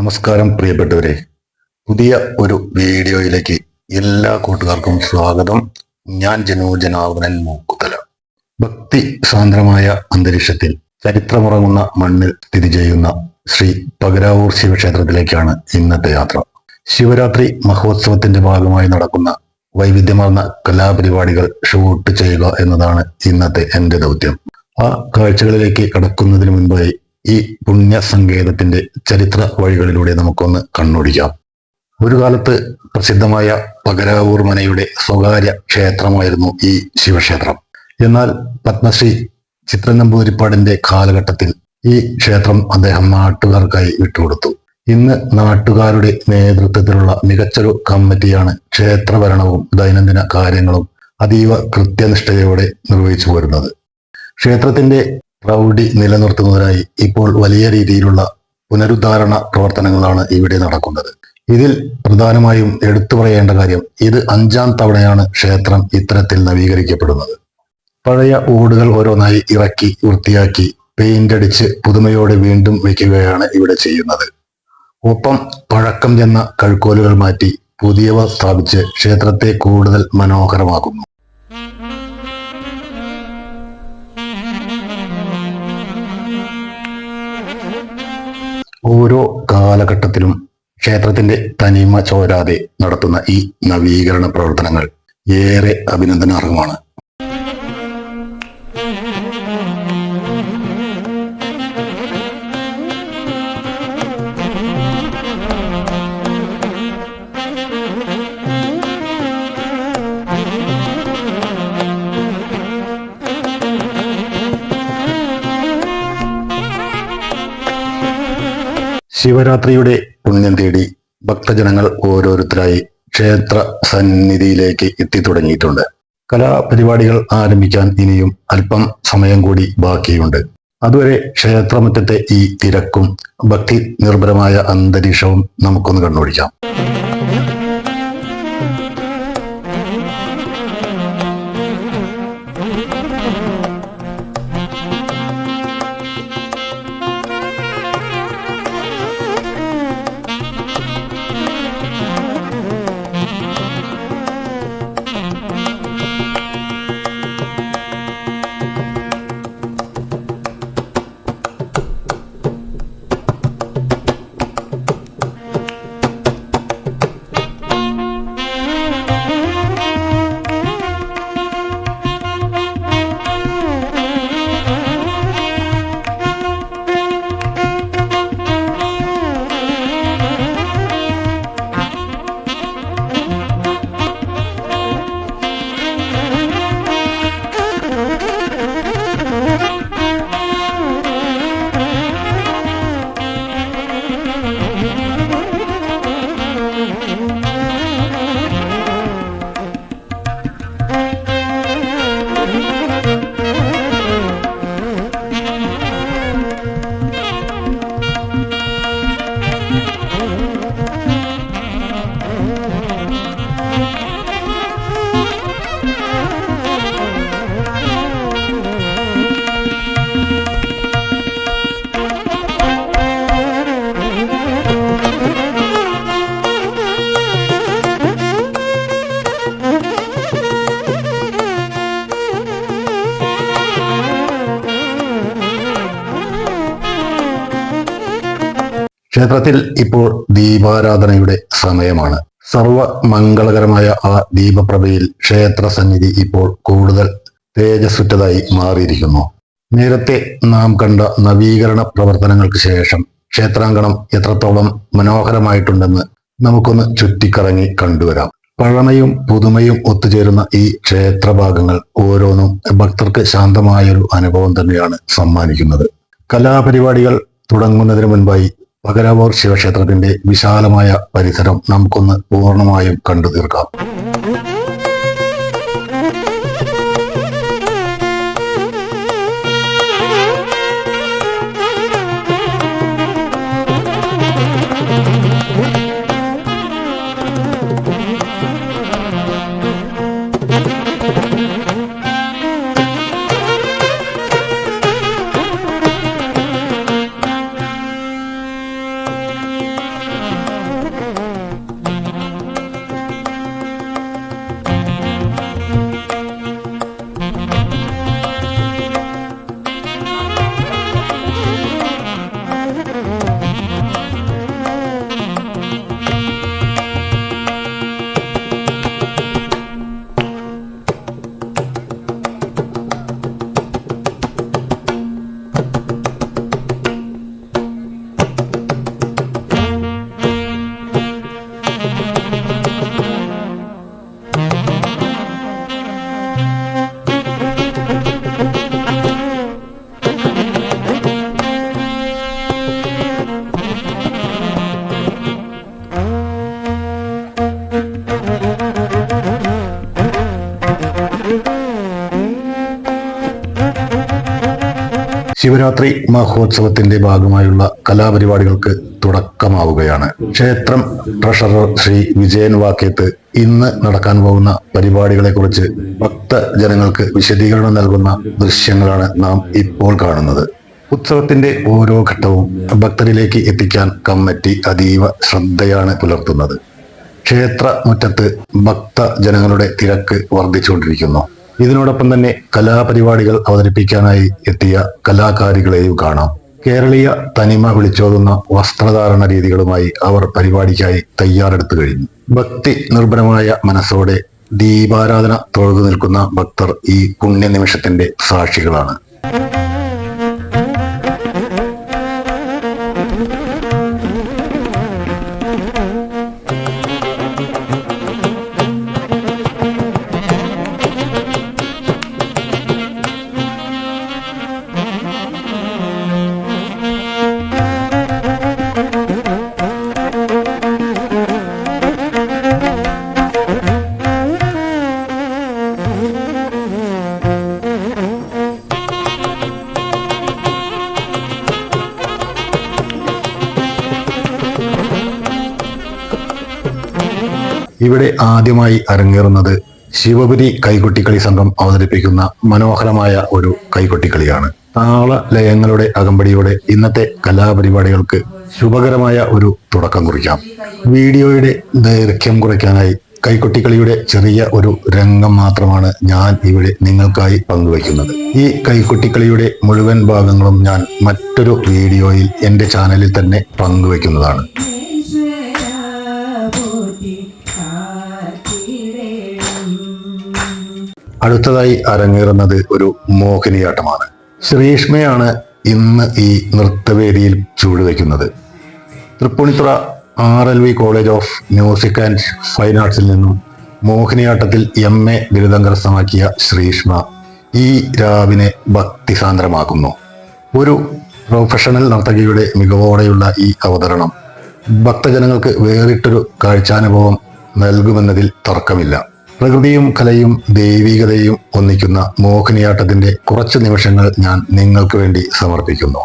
നമസ്കാരം പ്രിയപ്പെട്ടവരെ. പുതിയ ഒരു വീഡിയോയിലേക്ക് എല്ലാ കൂട്ടുകാർക്കും സ്വാഗതം. ഞാൻ ജനോ ജനാർദ്ദനൻ മൂക്കുതല. ഭക്തി സാന്ദ്രമായ അന്തരീക്ഷത്തിൽ ചരിത്രമുറങ്ങുന്ന മണ്ണിൽ സ്ഥിതി ചെയ്യുന്ന ശ്രീ പകരാവൂർ ശിവക്ഷേത്രത്തിലേക്കാണ് ഇന്നത്തെ യാത്ര. ശിവരാത്രി മഹോത്സവത്തിന്റെ ഭാഗമായി നടക്കുന്ന വൈവിധ്യമാർന്ന കലാപരിപാടികൾ ഷൂട്ട് ചെയ്യുക എന്നതാണ് ഇന്നത്തെ എന്റെ ദൗത്യം. ആ കാഴ്ചകളിലേക്ക് കടക്കുന്നതിന് മുൻപായി ഈ പുണ്യ സങ്കേതത്തിന്റെ ചരിത്ര വഴികളിലൂടെ നമുക്കൊന്ന് കണ്ണോടിക്കാം. ഒരു കാലത്ത് പ്രസിദ്ധമായ പകരാവൂർ മനയുടെ സ്വകാര്യ ക്ഷേത്രമായിരുന്നു ഈ ശിവക്ഷേത്രം. എന്നാൽ പത്മശ്രീ ചിത്രനമ്പൂരിപ്പാടിന്റെ കാലഘട്ടത്തിൽ ഈ ക്ഷേത്രം അദ്ദേഹം നാട്ടുകാർക്കായി വിട്ടുകൊടുത്തു. ഇന്ന് നാട്ടുകാരുടെ നേതൃത്വത്തിലുള്ള മികച്ചൊരു കമ്മിറ്റിയാണ് ക്ഷേത്രഭരണവും ദൈനംദിന കാര്യങ്ങളും അതീവ കൃത്യനിഷ്ഠയോടെ നിർവഹിച്ചു വരുന്നത്. ക്ഷേത്രത്തിന്റെ പ്രൗഢി നിലനിർത്തുന്നതിനായി ഇപ്പോൾ വലിയ രീതിയിലുള്ള പുനരുദ്ധാരണ പ്രവർത്തനങ്ങളാണ് ഇവിടെ നടക്കുന്നത്. ഇതിൽ പ്രധാനമായും എടുത്തു പറയേണ്ട കാര്യം ഇത് അഞ്ചാം തവണയാണ് ക്ഷേത്രം ഇത്തരത്തിൽ നവീകരിക്കപ്പെടുന്നത്. പഴയ ഓടുകൾ ഓരോന്നായി ഇറക്കി വൃത്തിയാക്കി പെയിന്റ് അടിച്ച് പുതുമയോടെ വീണ്ടും വയ്ക്കുകയാണ് ഇവിടെ ചെയ്യുന്നത്. ഒപ്പം പഴക്കം ചെന്ന കഴുക്കോലുകൾ മാറ്റി പുതിയവ സ്ഥാപിച്ച് ക്ഷേത്രത്തെ കൂടുതൽ മനോഹരമാക്കുന്നു. കാലഘട്ടത്തിലും ക്ഷേത്രത്തിന്റെ തനിമ ചോരാതെ നടത്തുന്ന ഈ നവീകരണ പ്രവർത്തനങ്ങൾ ഏറെ അഭിനന്ദനാർഹമാണ്. ശിവരാത്രിയുടെ പുണ്യം തേടി ഭക്തജനങ്ങൾ ഓരോരുത്തരായി ക്ഷേത്ര സന്നിധിയിലേക്ക് എത്തിത്തുടങ്ങിയിട്ടുണ്ട് കലാപരിപാടികൾ ആരംഭിക്കാൻ ഇനിയും അല്പം സമയം കൂടി ബാക്കിയുണ്ട്. അതുവരെ ക്ഷേത്രമുറ്റത്തെ ഈ തിരക്കും ഭക്തി നിർഭരമായ അന്തരീക്ഷവും നമുക്കൊന്ന് കണ്ണോടിക്കാം. ക്ഷേത്രത്തിൽ ഇപ്പോൾ ദീപാരാധനയുടെ സമയമാണ്. സർവ മംഗളകരമായ ആ ദീപപ്രഭയിൽ ക്ഷേത്ര സന്നിധി ഇപ്പോൾ കൂടുതൽ തേജസ്സുറ്റതായി മാറിയിരിക്കുന്നു. നേരത്തെ നാം കണ്ട നവീകരണ പ്രവർത്തനങ്ങൾക്ക് ശേഷം ക്ഷേത്രാങ്കണം എത്രത്തോളം മനോഹരമായിട്ടുണ്ടെന്ന് നമുക്കൊന്ന് ചുറ്റിക്കറങ്ങി കണ്ടുവരാം. പഴമയും പുതുമയും ഒത്തുചേരുന്ന ഈ ക്ഷേത്രഭാഗങ്ങൾ ഓരോന്നും ഭക്തർക്ക് ശാന്തമായൊരു അനുഭവം തന്നെയാണ് സമ്മാനിക്കുന്നത്. കലാപരിപാടികൾ തുടങ്ങുന്നതിന് മുൻപായി പകരാവൂർ ശിവക്ഷേത്രത്തിന്റെ വിശാലമായ പരിസരം നമുക്കൊന്ന് പൂർണമായും കണ്ടു തീർക്കാം Mm-hmm. ശിവരാത്രി മഹോത്സവത്തിന്റെ ഭാഗമായുള്ള കലാപരിപാടികൾക്ക് തുടക്കമാവുകയാണ്. ക്ഷേത്രം ട്രഷറർ ശ്രീ വിജയൻ വാക്കേത്ത് ഇന്ന് നടക്കാൻ പോകുന്ന പരിപാടികളെ കുറിച്ച് ഭക്തജനങ്ങൾക്ക് വിശദീകരണം നൽകുന്ന ദൃശ്യങ്ങളാണ് നാം ഇപ്പോൾ കാണുന്നത്. ഉത്സവത്തിന്റെ ഓരോ ഘട്ടവും ഭക്തരിലേക്ക് എത്തിക്കാൻ കമ്മിറ്റി അതീവ ശ്രദ്ധയാണ് പുലർത്തുന്നത്. ക്ഷേത്ര മുറ്റത്ത് ഭക്തജനങ്ങളുടെ തിരക്ക് വർദ്ധിച്ചുകൊണ്ടിരിക്കുന്നു. ഇതിനോടൊപ്പം തന്നെ കലാപരിപാടികൾ അവതരിപ്പിക്കാനായി എത്തിയ കലാകാരികളെയും കാണാം. കേരളീയ തനിമ വിളിച്ചോതുന്ന വസ്ത്രധാരണ രീതികളുമായി അവർ പരിപാടിക്കായി തയ്യാറെടുത്തു കഴിഞ്ഞു. ഭക്തി നിർഭരമായ മനസ്സോടെ ദീപാരാധന തൊഴുതു നിൽക്കുന്ന ഭക്തർ ഈ പുണ്യനിമിഷത്തിന്റെ സാക്ഷികളാണ്. ഇവിടെ ആദ്യമായി അരങ്ങേറുന്നത് ശിവപുരി കൈകൊട്ടിക്കളി സംഘം അവതരിപ്പിക്കുന്ന മനോഹരമായ ഒരു കൈകൊട്ടിക്കളിയാണ്. താള ലയങ്ങളുടെ അകമ്പടിയോടെ ഇന്നത്തെ കലാപരിപാടികൾക്ക് ശുഭകരമായ ഒരു തുടക്കം കുറിക്കാം. വീഡിയോയുടെ ദൈർഘ്യം കുറയ്ക്കാനായി കൈകൊട്ടിക്കളിയുടെ ചെറിയ ഒരു രംഗം മാത്രമാണ് ഞാൻ ഇവിടെ നിങ്ങൾക്കായി പങ്കുവയ്ക്കുന്നത്. ഈ കൈകൊട്ടിക്കളിയുടെ മുഴുവൻ ഭാഗങ്ങളും ഞാൻ മറ്റൊരു വീഡിയോയിൽ എന്റെ ചാനലിൽ തന്നെ പങ്കുവയ്ക്കുന്നതാണ്. അടുത്തതായി അരങ്ങേറുന്നത് ഒരു മോഹിനിയാട്ടമാണ്. ശ്രീഷ്മയാണ് ഇന്ന് ഈ നൃത്തവേദിയിൽ ചൂടുവെക്കുന്നത് Tripunithura R L V college of music and fine ആർട്സിൽ നിന്നും മോഹിനിയാട്ടത്തിൽ എം എ ബിരുദം കരസ്ഥമാക്കിയ ശ്രീഷ്മ ഈ രാവിനെ ഭക്തിസാന്ദ്രമാക്കുന്നു. ഒരു പ്രൊഫഷണൽ നർത്തകിയുടെ മികവോടെയുള്ള ഈ അവതരണം ഭക്തജനങ്ങൾക്ക് വേറിട്ടൊരു കാഴ്ചാനുഭവം നൽകുമെന്നതിൽ തർക്കമില്ല. പ്രകൃതിയും കലയും ദൈവികതയും ഒന്നിക്കുന്ന മോഹിനിയാട്ടത്തിന്റെ കുറച്ച് നിമിഷങ്ങൾ ഞാൻ നിങ്ങൾക്ക് വേണ്ടി സമർപ്പിക്കുന്നു.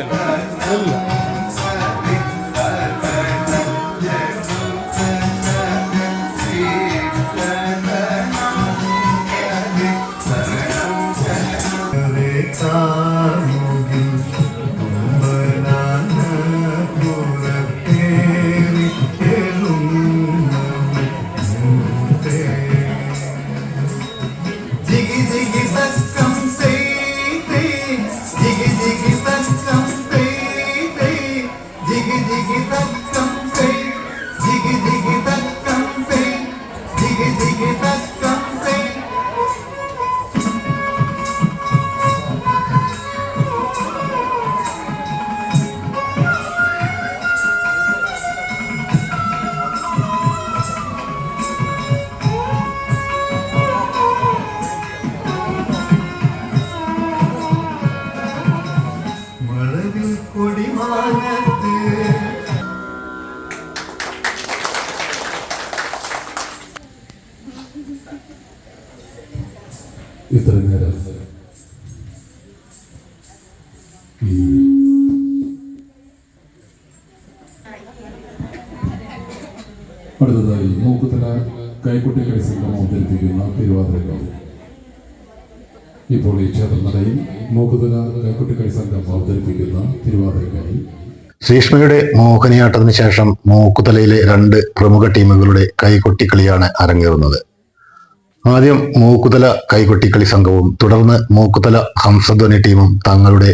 ಇಲ್ಲ കൈക്കുട്ടിക്കളി സംഘം അവതരിപ്പിക്കുന്ന തിരുവാതിരക്കളി ഇപ്പോൾ ഈ ക്ഷേത്രനടയിൽ മൂക്കുതല കൈക്കുട്ടിക്കളി സംഘം അവതരിപ്പിക്കുന്ന തിരുവാതിരക്കളി ശ്രീഷ്മയുടെ മോഹിനിയാട്ടത്തിന് ശേഷം മൂക്കുതലയിലെ രണ്ട് പ്രമുഖ ടീമുകളുടെ കൈകൊട്ടിക്കളിയാണ് അരങ്ങേറുന്നത്. ആദ്യം മൂക്കുതല കൈകൊട്ടിക്കളി സംഘവും തുടർന്ന് മൂക്കുതല ഹംസധ്വനി ടീമും തങ്ങളുടെ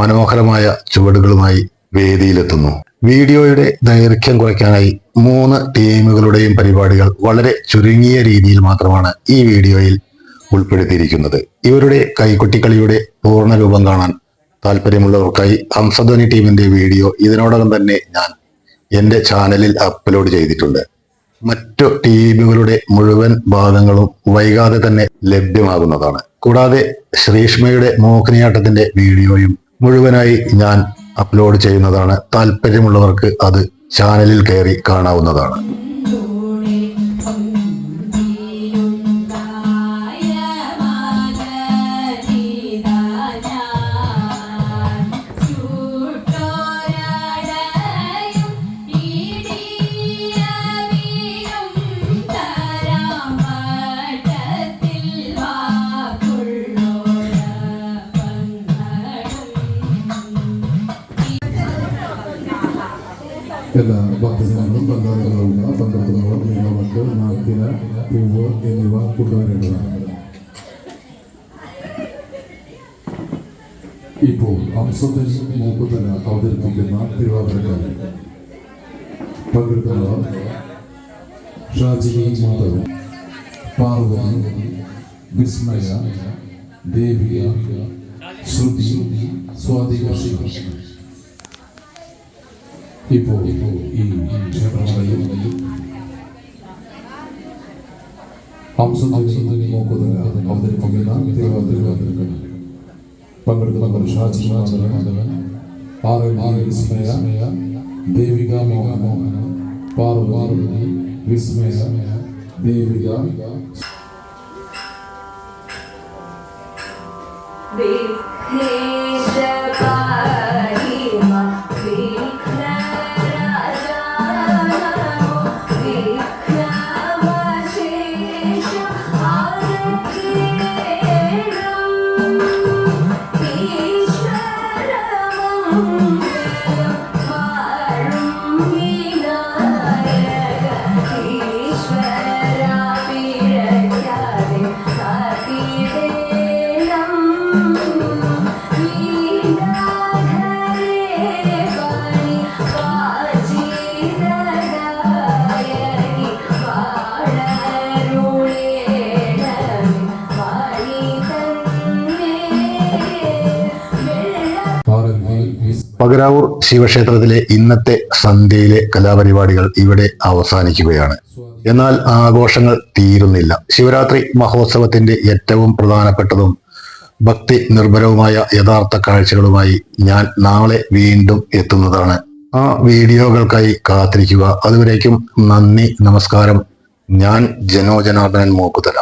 മനോഹരമായ ചുവടുകളുമായി വേദിയിലെത്തുന്നു. വീഡിയോയുടെ ദൈർഘ്യം കുറയ്ക്കാനായി മൂന്ന് ടീമുകളുടെയും പരിപാടികൾ വളരെ ചുരുങ്ങിയ രീതിയിൽ മാത്രമാണ് ഈ വീഡിയോയിൽ ഉൾപ്പെടുത്തിയിരിക്കുന്നത്. ഇവരുടെ കൈക്കുട്ടിക്കളിയുടെ പൂർണ രൂപം കാണാൻ താല്പര്യമുള്ളവർക്കായി ഹംസധ്വനി ടീമിന്റെ വീഡിയോ ഇതിനോടകം തന്നെ ഞാൻ എന്റെ ചാനലിൽ അപ്ലോഡ് ചെയ്തിട്ടുണ്ട്. മറ്റു ടീമുകളുടെ മുഴുവൻ ഭാഗങ്ങളും വൈകാതെ തന്നെ ലഭ്യമാകുന്നതാണ്. കൂടാതെ ശ്രീഷ്മയുടെ മോഹിനിയാട്ടത്തിന്റെ വീഡിയോയും മുഴുവനായി ഞാൻ അപ്ലോഡ് ചെയ്യുന്നതാണ്. താല്പര്യമുള്ളവർക്ക് അത് ചാനലിൽ കയറി കാണാവുന്നതാണ്. പൂവ് എന്നിവ കൊണ്ടുവരേണ്ടതാണ് ഇപ്പോൾ അംശത്തിൽ മൂപ്പത്തിന് അവതരിപ്പിക്കുന്ന തിരുവാതിരക്കാരൻ. പങ്കെടുക്കുന്നവർ ഷാജിനി മാധവൻ പാർവതി വിസ്മയ ദേവിയ ശ്രുതി സ്വാതികർഷി ഇപ്പോൾ ഈ ക്ഷേത്രമലയിൽ അവതരിപ്പിക്കുന്ന തിരുവാതിരക്കാരി പങ്കെടുക്കുന്നവർ Shaji Madhavan R L D Vismaya Devika Mohana Parvathi Vismaya Devika വിഘ്നേശപാരിമ Vismaya ശിവക്ഷേത്രത്തിലെ ഇന്നത്തെ സന്ധ്യയിലെ കലാപരിപാടികൾ ഇവിടെ അവസാനിക്കുകയാണ്. എന്നാൽ ആഘോഷങ്ങൾ തീരുന്നില്ല. ശിവരാത്രി മഹോത്സവത്തിന്റെ ഏറ്റവും പ്രധാനപ്പെട്ടതും ഭക്തി നിർഭരവുമായ യഥാർത്ഥ കാഴ്ചകളുമായി ഞാൻ നാളെ വീണ്ടും എത്തുന്നതാണ്. ആ വീഡിയോകൾക്കായി കാത്തിരിക്കുക. അതുവരേക്കും നന്ദി നമസ്കാരം. ഞാൻ ജനോജനാർദ്ദനൻ മോക്കുതല